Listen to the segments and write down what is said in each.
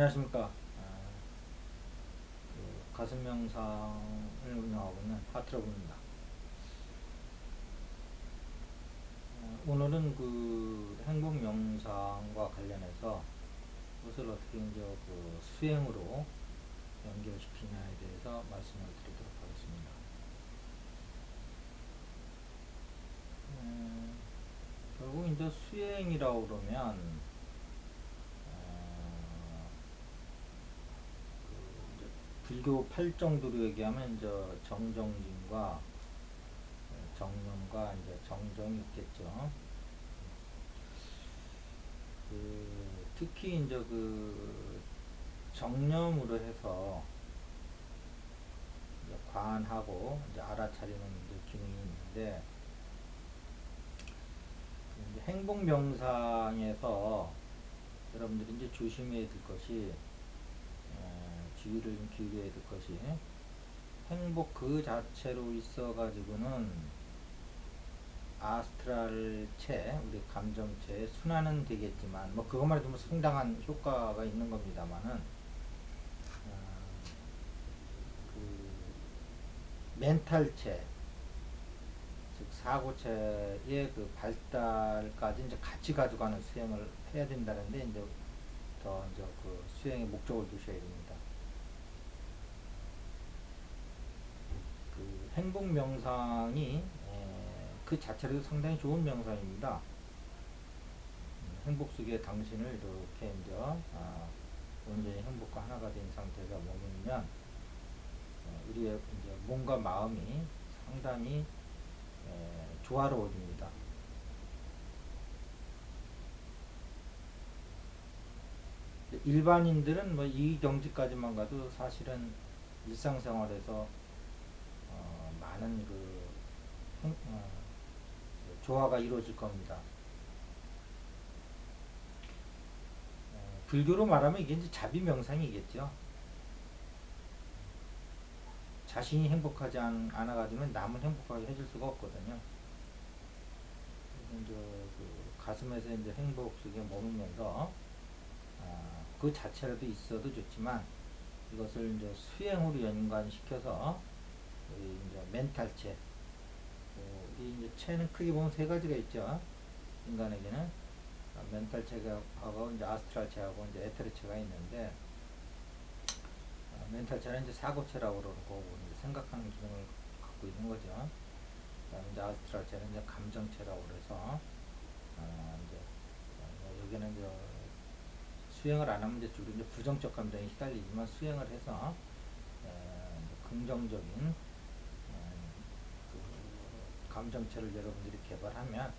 안녕하십니까. 아, 그 가슴 명상을 운영하고 있는 하트러브입니다. 어, 오늘은 그 행복 명상과 관련해서 그것을 어떻게 이제 그 수행으로 연결시키냐에 대해서 말씀을 드리도록 하겠습니다. 음, 결국 이제 수행이라고 그러면 어, 그 이제 불교 팔정도로 얘기하면 이제 정정진과 정념과 이제 정정이 있겠죠. 그 특히 이제 그 정념으로 해서 이제 관하고 이제 알아차리는 이제 기능이 있는데 이제 행복 명상에서 여러분들이 이제 조심해야 될 것이 에, 주의를 좀 기울여야 될 것이 행복 그 자체로 있어 가지고는 아스트랄체 우리 감정체의 순환은 되겠지만 뭐 그것만 해도 뭐 상당한 효과가 있는 겁니다만은 어, 그 멘탈체 즉 사고체의 그 발달까지 이제 같이 가져가는 수행을 해야 된다는데 이제 더 이제 그 수행의 목적을 두셔야 됩니다. 그 행복 명상이 에, 그 자체로도 상당히 좋은 명상입니다. 음, 행복 속에 당신을 이렇게 이제 아, 온전히 행복과 하나가 된 상태에서 머물면 어, 우리의 이제 몸과 마음이 상당히 에, 조화로워집니다. 일반인들은 뭐 이 경지까지만 가도 사실은 일상생활에서 어, 많은 그 행- 어, 조화가 이루어질 겁니다. 어, 불교로 말하면 이게 이제 자비 명상이겠죠. 자신이 행복하지 않, 않아가지고는 남을 행복하게 해줄 수가 없거든요. 이제 그 가슴에서 이제 행복 속에 머물면서 아, 그 자체라도 있어도 좋지만 이것을 이제 수행으로 연관시켜서 이제 멘탈체, 어, 이 이제 체는 크게 보면 세 가지가 있죠. 인간에게는 아, 멘탈체가 하고 이제 아스트랄체하고 이제 에테르체가 있는데 어, 멘탈체는 이제 사고체라고 그러고 생각하는 기능을 갖고 있는 거죠. 그다음에 이제 아스트랄체는 이제 감정체라고 그래서 어, 이제 어, 여기는 이제 수행을 안 하면 이제 주로 이제 부정적 감정에 휘갈리지만 수행을 해서 에, 긍정적인 감정체를 여러분들이 개발하면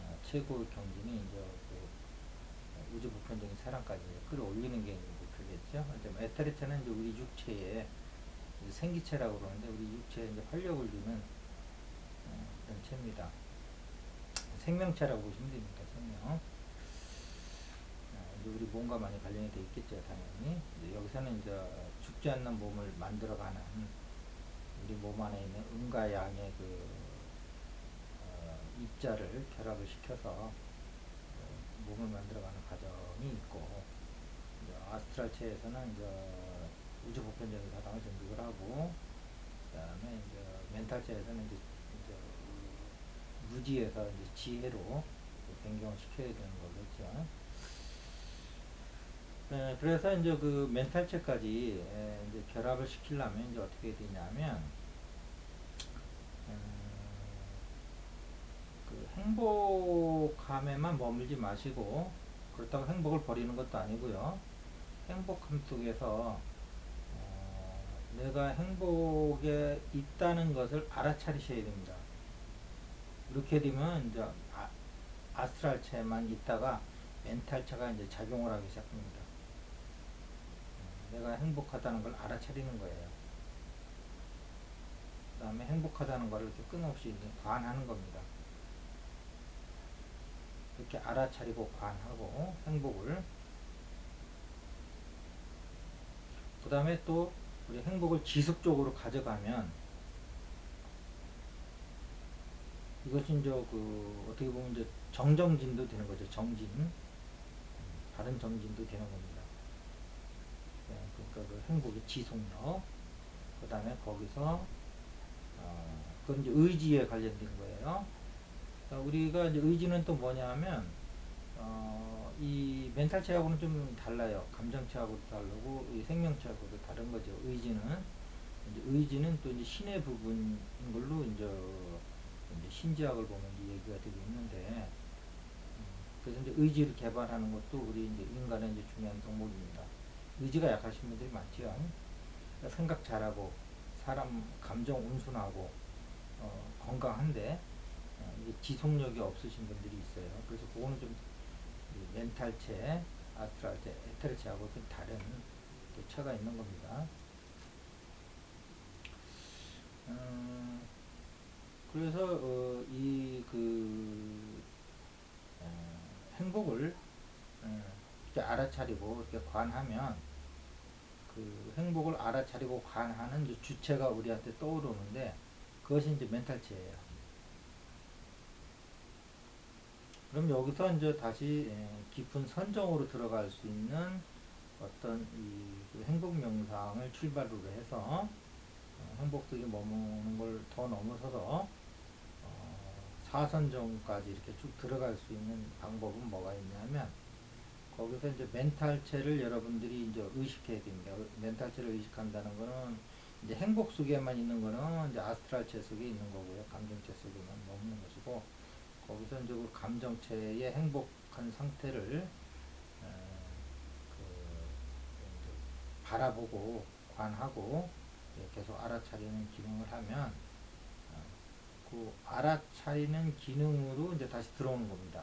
어, 최고의 경지는 이제 그 우주 보편적인 사랑까지 끌어올리는 게 목표겠죠. 이제 뭐 에테르체는 이제 우리 이제 생기체라고 그러는데 우리 육체에 이제 활력을 주는 어, 그런 체입니다. 생명체라고 보시면 됩니다. 생명. 어, 우리 몸과 많이 관련이 돼 있겠죠, 당연히. 여기서는 이제 죽지 않는 몸을 만들어가는 우리 몸 안에 있는 음과 양의 그 어, 입자를 결합을 시켜서 어, 몸을 만들어가는 과정이 있고 아스트랄체에서는 우주 보편적인 사랑을 전득을 하고 그 다음에 이제 멘탈체에서는 이제, 이제 무지에서 이제 지혜로 변경을 시켜야 되는 거겠죠. 네, 그래서 이제 그 멘탈체까지 에, 이제 결합을 시키려면 이제 어떻게 되냐면 음, 그 행복함에만 머물지 마시고 그렇다고 행복을 버리는 것도 아니고요. 행복함 속에서 어, 내가 행복에 있다는 것을 알아차리셔야 됩니다. 이렇게 되면 이제 아, 아스트랄체만 있다가 멘탈체가 이제 작용을 하기 시작합니다. 음, 내가 행복하다는 걸 알아차리는 거예요. 그 다음에 행복하다는 걸 이렇게 끊임없이 관하는 겁니다. 이렇게 알아차리고 관하고 행복을 그 다음에 또 우리 행복을 지속적으로 가져가면 이것이 이제 그 어떻게 보면 이제 정정진도 되는 거죠. 정진. 음, 바른 정진도 되는 겁니다. 예, 그러니까 그 행복의 지속력. 그 다음에 거기서 어, 그건 이제 의지에 관련된 거예요. 그러니까 우리가 이제 의지는 또 뭐냐면 어, 이 멘탈체하고는 좀 달라요. 감정체하고도 다르고 이 생명체하고도 다른 거죠. 의지는 의지는 또 이제 신의 부분인 걸로 이제, 이제 신지학을 보면 이제 얘기가 되고 있는데 음, 그래서 이제 의지를 개발하는 것도 우리 이제 인간의 이제 중요한 덕목입니다. 의지가 약하신 분들이 많죠. 그러니까 생각 잘하고 사람 감정 온순하고 어, 건강한데 어, 지속력이 없으신 분들이 있어요. 그래서 그거는 좀 멘탈체, 아스트랄체, 에테르체하고 좀 다른 또 차가 있는 겁니다. 음, 그래서 어, 이그 어, 행복을 어, 알아차리고 이렇게 관하면 그 행복을 알아차리고 관하는 주체가 우리한테 떠오르는데 그것이 이제 멘탈체예요. 그럼 여기서 이제 다시 예, 깊은 선정으로 들어갈 수 있는 어떤 이그 행복 명상을 출발으로 해서 어, 행복 속에 머무는 걸 더 넘어서서 어, 사선정까지 이렇게 쭉 들어갈 수 있는 방법은 뭐가 있냐면 거기서 이제 멘탈체를 여러분들이 이제 의식해야 됩니다. 멘탈체를 의식한다는 거는 이제 행복 속에만 있는 거는 이제 아스트랄체 속에 있는 거고요. 감정체 속에만 머무는 것이고 거기서 이제 그 감정체의 행복한 상태를 어, 그 바라보고 관하고 계속 알아차리는 기능을 하면 어, 그 알아차리는 기능으로 이제 다시 들어오는 겁니다.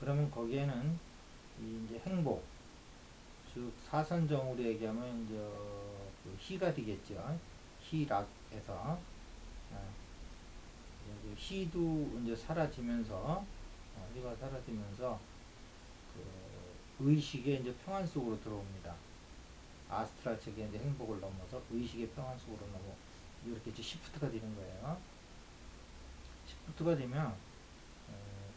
그러면 거기에는 이제 행복, 즉 사선정으로 얘기하면 이제 그 희가 되겠죠. 희락에서 희도 이제 사라지면서 어, 사라지면서 그 의식의 이제 평안 속으로 들어옵니다. 아스트랄 체계 이제 행복을 넘어서 의식의 평안 속으로 넘어 이렇게 이제 시프트가 되는 거예요. 시프트가 되면 어,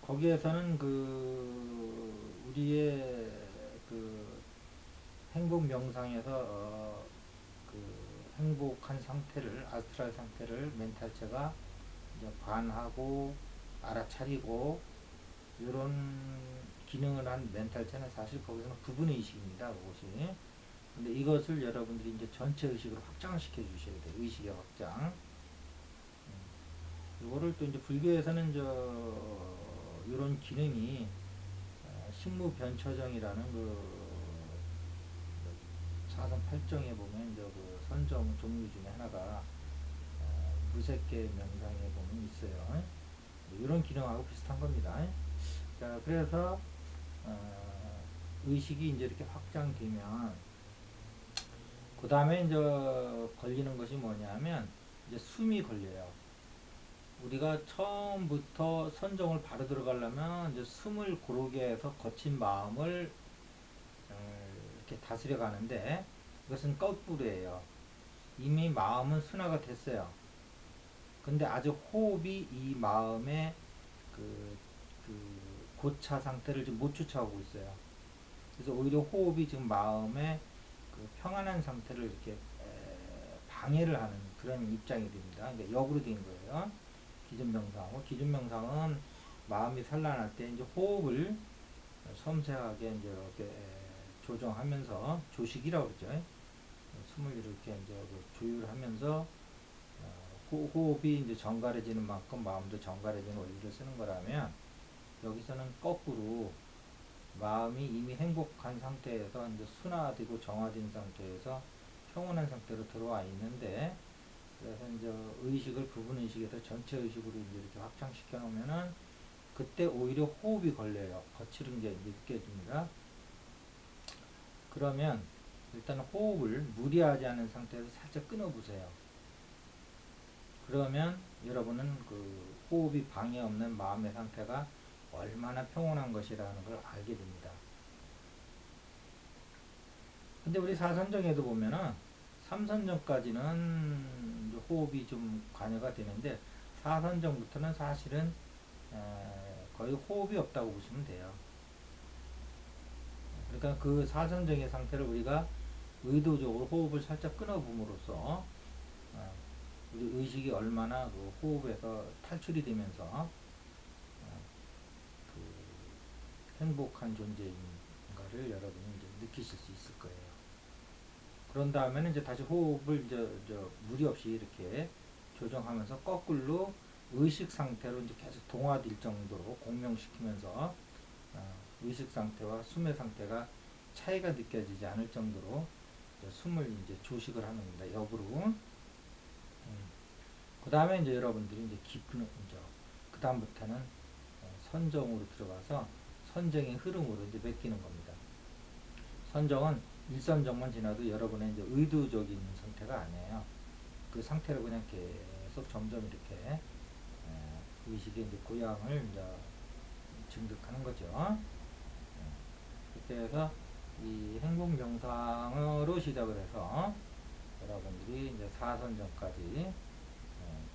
거기에서는 그 우리의 그 행복 명상에서 어, 그 행복한 상태를 아스트랄 상태를 멘탈체가 이제 관하고 알아차리고 이런 기능을 한 멘탈체는 사실 거기서는 부분의 의식입니다. 그것이. 근데 이것을 여러분들이 이제 전체 의식으로 확장을 시켜 주셔야 돼요. 의식의 확장. 음. 이거를 또 이제 불교에서는 저 이런 기능이 어, 식무 변처정이라는 그 사선 팔정에 보면 이제 그 선정 종류 중에 하나가 무색계 명상에 보면 있어요. 이런 기능하고 비슷한 겁니다. 자, 그래서 어, 의식이 이제 이렇게 확장되면 그 다음에 이제 걸리는 것이 뭐냐면 이제 숨이 걸려요. 우리가 처음부터 선정을 바로 들어가려면 이제 숨을 고르게 해서 거친 마음을 어, 이렇게 다스려 가는데 이것은 거꾸로예요. 이미 마음은 순화가 됐어요. 근데 아주 호흡이 이 마음의 그, 그 고차 상태를 지금 못 쫓아오고 있어요. 그래서 오히려 호흡이 지금 마음의 그 평안한 상태를 이렇게 방해를 하는 그런 입장이 됩니다. 그러니까 역으로 된 거예요. 기존 명상하고 기존 명상은 마음이 산란할 때 이제 호흡을 섬세하게 이제 이렇게 조정하면서 조식이라고 그러죠. 숨을 이렇게 이제 그 조율 하면서 호흡이 이제 정갈해지는 만큼 마음도 정갈해지는 원리를 쓰는 거라면 여기서는 거꾸로 마음이 이미 행복한 상태에서 이제 순화되고 정화된 상태에서 평온한 상태로 들어와 있는데 그래서 이제 의식을 부분 의식에서 전체 의식으로 이제 이렇게 확장시켜 놓으면은 그때 오히려 호흡이 걸려요. 거칠은 게 느껴집니다. 그러면 일단 호흡을 무리하지 않은 상태에서 살짝 끊어 보세요. 그러면 여러분은 그 호흡이 방해 없는 마음의 상태가 얼마나 평온한 것이라는 걸 알게 됩니다. 근데 우리 사선정에도 보면은 삼선정까지는 호흡이 좀 관여가 되는데 사선정부터는 사실은 거의 호흡이 없다고 보시면 돼요. 그러니까 그 사선정의 상태를 우리가 의도적으로 호흡을 살짝 끊어봄으로써 어, 우리 의식이 얼마나 그 호흡에서 탈출이 되면서 어, 그 행복한 존재인가를 여러분이 이제 느끼실 수 있을 거예요. 그런 다음에는 이제 다시 호흡을 이제 저 무리 없이 이렇게 조정하면서 거꾸로 의식 상태로 이제 계속 동화될 정도로 공명시키면서 어, 의식 상태와 숨의 상태가 차이가 느껴지지 않을 정도로 숨을 이제 조식을 하는 겁니다. 역으로. 음. 그 다음에 이제 여러분들이 이제 깊은 이제 그 다음부터는 어, 선정으로 들어가서 선정의 흐름으로 이제 맡기는 겁니다. 선정은 일선정만 지나도 여러분의 이제 의도적인 상태가 아니에요. 그 상태를 그냥 계속 점점 이렇게 에, 의식의 이제 고향을 이제 증득하는 거죠. 그렇게 해서 이 행복 명상으로 시작을 해서 여러분들이 이제 사선정까지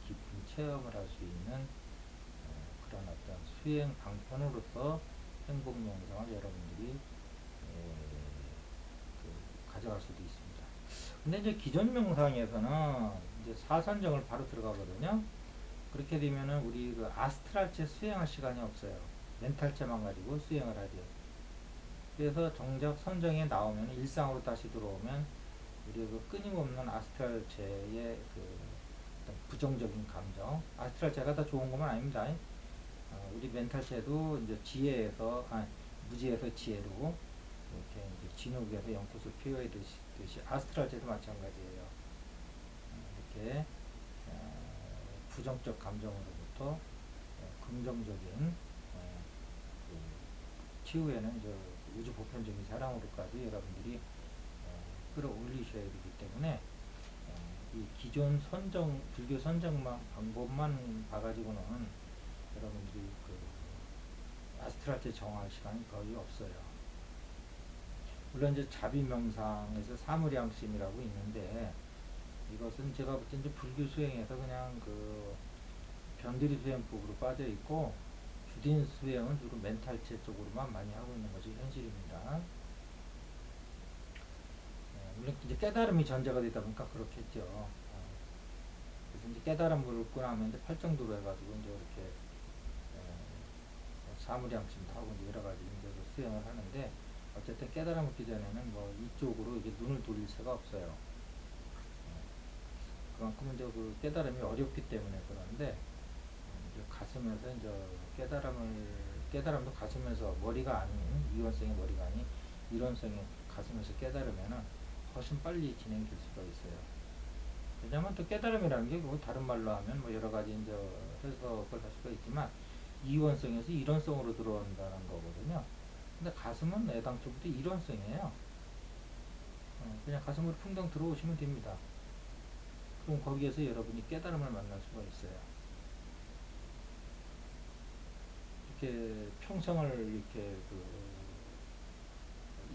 깊은 체험을 할 수 있는 그런 어떤 수행 방편으로서 행복 명상을 여러분들이 그 가져갈 수도 있습니다. 근데 이제 기존 명상에서는 이제 사선정을 바로 들어가거든요. 그렇게 되면은 우리 그 아스트랄체 수행할 시간이 없어요. 멘탈체만 가지고 수행을 하죠. 그래서 정작 선정에 나오면 일상으로 다시 들어오면 우리 그 끊임없는 아스트랄체의 그 부정적인 감정, 아스트랄체가 다 좋은 것만 아닙니다. 어, 우리 멘탈체도 이제 지혜에서 아, 무지에서 지혜로 이렇게 이제 진흙에서 연꽃을 피워야듯이 아스트랄체도 마찬가지예요. 어, 이렇게 어, 부정적 감정으로부터 어, 긍정적인 어, 그 치유에는 이제 우주 보편적인 사랑으로까지 여러분들이 어, 끌어올리셔야 되기 때문에 어, 이 기존 선정 불교 선정만 방법만 봐가지고는 여러분들이 그 아스트랄체 정할 시간이 거의 없어요. 물론 이제 자비 명상에서 사무량심이라고 있는데 이것은 제가 볼 때 이제 불교 수행에서 그냥 그 변두리 수행법으로 빠져 있고 주딘 수행은 주로 멘탈체 쪽으로만 많이 하고 있는 것이 현실입니다. 네, 물론 이제 깨달음이 전제가 되다 보니까 그렇겠죠. 어. 그래서 이제 깨달음을 얻고 나면 이제 팔정도로 해가지고 이제 이렇게 어, 사무량심도 하고 이제 여러 가지 이제 수행을 하는데 어쨌든 깨달음 얻기 전에는 뭐 이쪽으로 이게 눈을 돌릴 새가 없어요. 어, 그만큼 이제 그 깨달음이 어렵기 때문에 그런데 가슴에서 이제 깨달음을 깨달음도 가슴에서 머리가 아닌 이원성의 머리가 아닌 이론성의 가슴에서 깨달으면은 훨씬 빨리 진행될 수가 있어요. 왜냐하면 또 깨달음이라는 게 뭐 다른 말로 하면 뭐 여러 가지 이제 해석을 할 수가 있지만 이원성에서 이론성으로 들어온다는 거거든요. 근데 가슴은 애당초부터 이론성이에요. 어, 그냥 가슴으로 풍덩 들어오시면 됩니다. 그럼 거기에서 여러분이 깨달음을 만날 수가 있어요. 이렇게 평생을 이렇게 그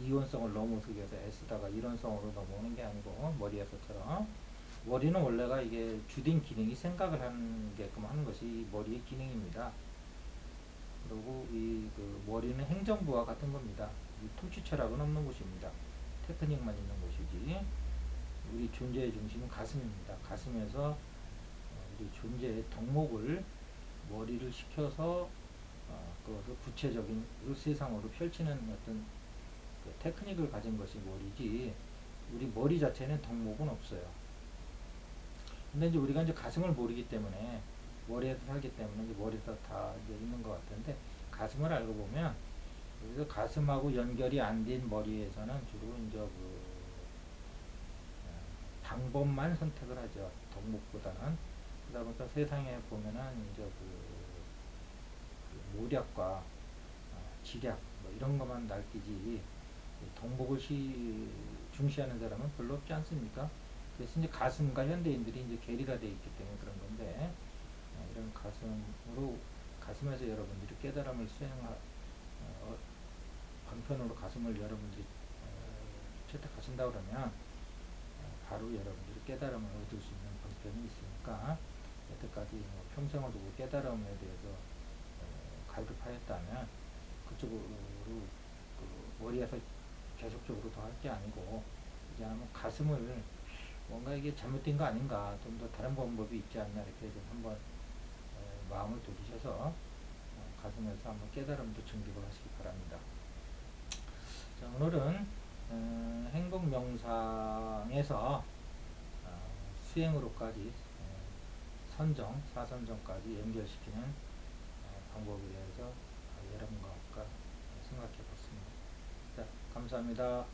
이원성을 넘어서기 위해서 애쓰다가 이론성으로 넘어오는 게 아니고 머리에서처럼 머리는 원래가 이게 주된 기능이 생각을 하는 게끔 하는 것이 머리의 기능입니다. 그리고 이 그 머리는 행정부와 같은 겁니다. 통치 철학은 없는 곳입니다. 테크닉만 있는 곳이지. 우리 존재의 중심은 가슴입니다. 가슴에서 어, 우리 존재의 덕목을 머리를 어, 그것을 구체적인 세상으로 펼치는 어떤 그 테크닉을 가진 것이 머리지 우리 머리 자체는 덕목은 없어요. 근데 이제 우리가 이제 가슴을 모르기 때문에 머리에서 살기 때문에 이제 머리에서 다 이제 있는 것 같은데 가슴을 알고 보면 그래서 가슴하고 연결이 안 된 머리에서는 주로 이제 그 어, 방법만 선택을 하죠. 덕목보다는 그러다 보니까 세상에 보면은 이제 그, 그 모략과 어, 지략 뭐 이런 것만 날뛰지 동복을 시, 중시하는 사람은 별로 없지 않습니까? 그래서 이제 가슴과 현대인들이 이제 괴리가 되어 있기 때문에 그런 건데 어, 이런 가슴으로 가슴에서 여러분들이 깨달음을 수행하 어, 방편으로 가슴을 여러분들이 어, 채택하신다 그러면 어, 바로 여러분들이 깨달음을 얻을 수 있는 방편이 있으니까 여태까지 뭐 평생을 두고 깨달음에 대해서 어, 갈급하였다면 그쪽으로 그 머리에서 계속적으로 더 할 게 아니고 이제 한번 가슴을 뭔가 이게 잘못된 거 아닌가 좀 더 다른 방법이 있지 않나 이렇게 좀 한번 에, 마음을 돌리셔서 어, 가슴에서 한번 깨달음도 증득을 하시기 바랍니다. 자, 오늘은 음, 행복 명상에서 어, 수행으로까지 어, 선정, 사선정까지 연결시키는 어, 방법에 대해서 어, 여러분과 생각해 봤습니다. 자, 감사합니다.